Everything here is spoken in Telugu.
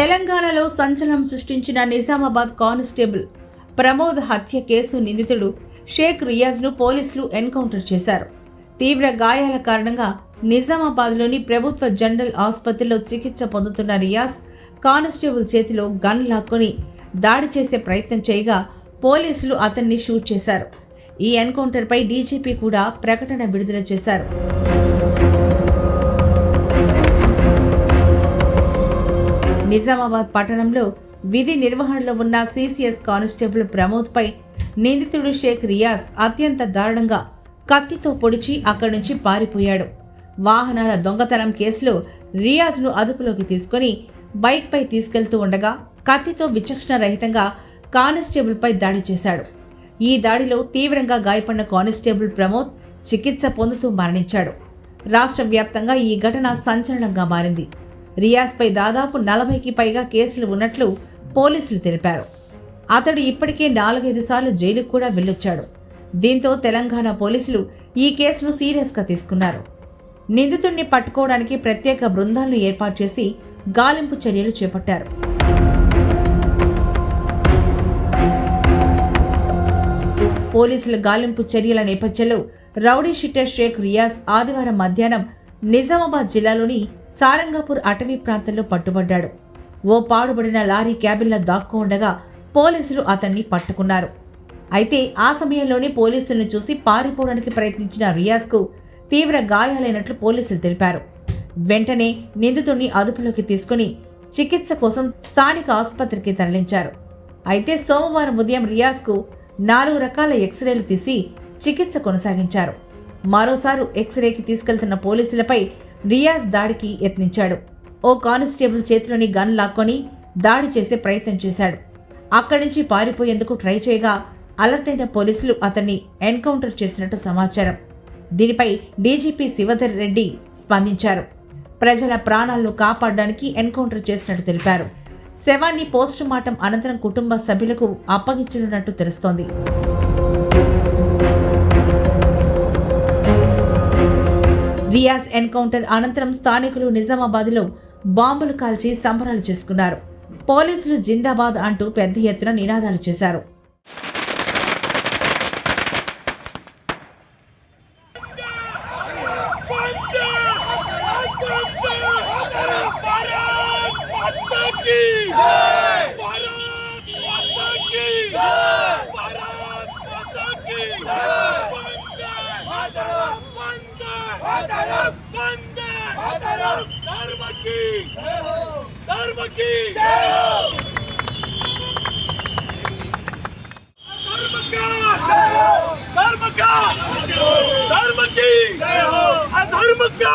తెలంగాణలో సంచలనం సృష్టించిన నిజామాబాద్ కానిస్టేబుల్ ప్రమోద్ హత్య కేసు నిందితుడు షేక్ రియాజ్ను పోలీసులు ఎన్కౌంటర్ చేశారు. తీవ్ర గాయాల కారణంగా నిజామాబాద్లోని ప్రభుత్వ జనరల్ ఆసుపత్రిలో చికిత్స పొందుతున్న రియాజ్ కానిస్టేబుల్ చేతిలో గన్ లాక్కొని దాడి చేసే ప్రయత్నం చేయగా పోలీసులు అతన్ని షూట్ చేశారు. ఈ ఎన్కౌంటర్పై డీజీపీ కూడా ప్రకటన విడుదల చేశారు. నిజామాబాద్ పట్టణంలో విధి నిర్వహణలో ఉన్న సీసీఎస్ కానిస్టేబుల్ ప్రమోద్పై నిందితుడు షేక్ రియాజ్ అత్యంత దారుణంగా కత్తితో పొడిచి అక్కడి నుంచి పారిపోయాడు. వాహనాల దొంగతనం కేసులో రియాజ్ను అదుపులోకి తీసుకుని బైక్పై తీసుకెళ్తూ ఉండగా కత్తితో విచక్షణ రహితంగా కానిస్టేబుల్పై దాడి చేశాడు. ఈ దాడిలో తీవ్రంగా గాయపడిన కానిస్టేబుల్ ప్రమోద్ చికిత్స పొందుతూ మరణించాడు. రాష్ట్ర వ్యాప్తంగా ఈ ఘటన సంచలనంగా మారింది. రియాజ్పై దాదాపు నలభైకి పైగా కేసులు ఉన్నట్లు పోలీసులు తెలిపారు. అతడు ఇప్పటికే నాలుగైదు సార్లు జైలుకు కూడా వెళ్ళొచ్చాడు. దీంతో తెలంగాణ పోలీసులు ఈ కేసును సీరియస్గా తీసుకున్నారు. నిందితుడిని పట్టుకోవడానికి ప్రత్యేక బృందాలను ఏర్పాటు చేసి గాలింపు చర్యలు చేపట్టారు. పోలీసుల గాలింపు చర్యల నేపథ్యంలో రౌడీ షిట్టర్ షేక్ రియాజ్ ఆదివారం మధ్యాహ్నం నిజామాబాద్ జిల్లాలోని సారంగాపూర్ అటవీ ప్రాంతంలో పట్టుబడ్డాడు. ఓ పాడుబడిన లారీ క్యాబిన్లో దాక్కు ఉండగా పోలీసులు అతన్ని పట్టుకున్నారు. అయితే ఆ సమయంలోనే పోలీసులను చూసి పారిపోవడానికి ప్రయత్నించిన రియాజ్కు తీవ్ర గాయాలైనట్లు పోలీసులు తెలిపారు. వెంటనే నిందితుడిని అదుపులోకి తీసుకుని చికిత్స కోసం స్థానిక ఆసుపత్రికి తరలించారు. అయితే సోమవారం ఉదయం రియాజ్కు నాలుగు రకాల ఎక్స్రేలు తీసి చికిత్స కొనసాగించారు. మరోసారి ఎక్స్రేకి తీసుకెళ్తున్న పోలీసులపై రియాజ్ దాడికి యత్నించాడు. ఓ కానిస్టేబుల్ చేతిలోని గన్ లాక్కొని దాడి చేసే ప్రయత్నం చేశాడు. అక్కడి నుంచి పారిపోయేందుకు ట్రై చేయగా అలర్ట్ అయిన పోలీసులు అతన్ని ఎన్కౌంటర్ చేసినట్టు సమాచారం. దీనిపై డీజీపీ శివధర్ రెడ్డి స్పందించారు. ప్రజల ప్రాణాలను కాపాడడానికి ఎన్కౌంటర్ చేసినట్టు తెలిపారు. శవాన్ని పోస్టుమార్టం అనంతరం కుటుంబ సభ్యులకు అప్పగించనున్నట్టు తెలుస్తోంది. రియాజ్ ఎన్కౌంటర్ అనంతరం స్థానికులు నిజామాబాద్లో బాంబులు కాల్చి సంబరాలు చేసుకున్నారు. పోలీసులు జిందాబాద్ అంటూ పెద్ద ఎత్తున నినాదాలు చేశారు. धर्म की। धर्म की। धर्म का। धर्म का। धर्म की। अधर्म का।